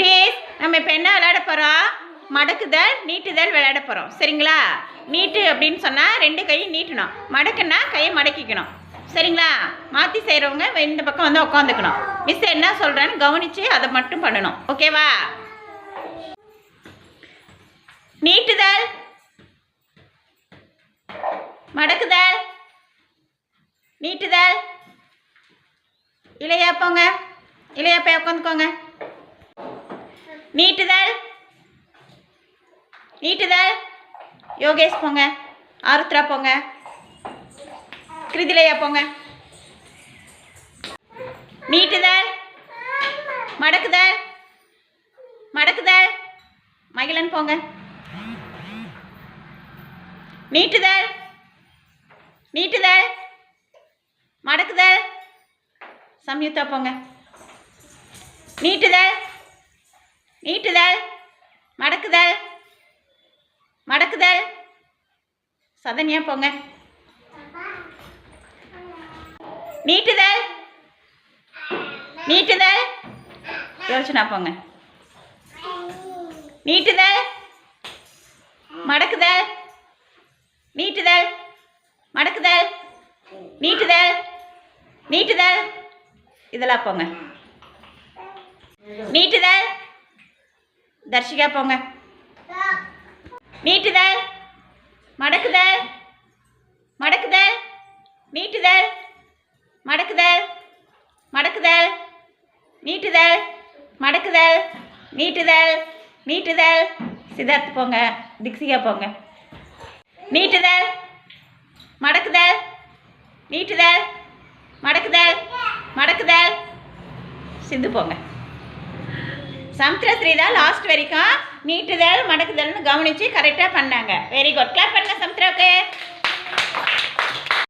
குட்டீஸ் நம்ம இப்போ என்ன விளையாட போகிறோம் மடக்குதல் நீட்டுதல் விளையாட போகிறோம் சரிங்களா? நீட்டு அப்படின்னு சொன்னால் ரெண்டு கையும் நீட்டணும். மடக்குன்னா கையை மடக்கிக்கணும். சரிங்களா? மாற்றி செய்கிறவங்க இந்த பக்கம் வந்து உட்காந்துக்கணும் மிஸ் என்ன சொல்கிறேன்னு கவனித்து அதை மட்டும் பண்ணணும். ஓகேவா? நீட்டுதல். மடக்குதல். நீட்டுதல். இளையா போங்க. இளையா போய் உட்காந்துக்கோங்க. நீட்டுதல். நீட்டுதல். யோகேஷ் போங்க. ஆருத்ரா போங்க. கிருதிலையா போங்க. நீட்டுதல். மடக்குதல். மடக்குதல். மகிழன் போங்க. நீட்டுதல். நீட்டுதல். மடக்குதல். சம்யுக்தா போங்க. நீட்டுதல் நீட்டுதல் மடக்குதல் மடக்குதல். சதன்யா போங்க. நீட்டுதல் நீட்டுதல் யோசனா போங்க. நீட்டுதல் மடக்குதல். நீட்டுதல் மடக்குதல். நீட்டுதல் நீட்டுதல் இதெல்லாம் போங்க. நீட்டுதல் தர்ஷிகா போங்க. நீட்டுதல். மடக்குதல். மடக்குதல். நீட்டுதல். மடக்குதல். மடக்குதல். நீட்டுதல். மடக்குதல். நீட்டுதல். நீட்டுதல். சிதார்த்து போங்க. திக்ஸிகா போங்க. நீட்டுதல். மடக்குதல். நீட்டுதல். மடக்குதல். மடக்குதல். சிந்து போங்க. சமுத்திரஸ்ரீ தான் லாஸ்ட் வரைக்கும் நீட்டுதல் மடக்குதல்னு கவனித்து கரெக்டாக பண்ணாங்க. வெரி குட் கிளாப் பண்ணுங்க சமுத்திராவுக்கு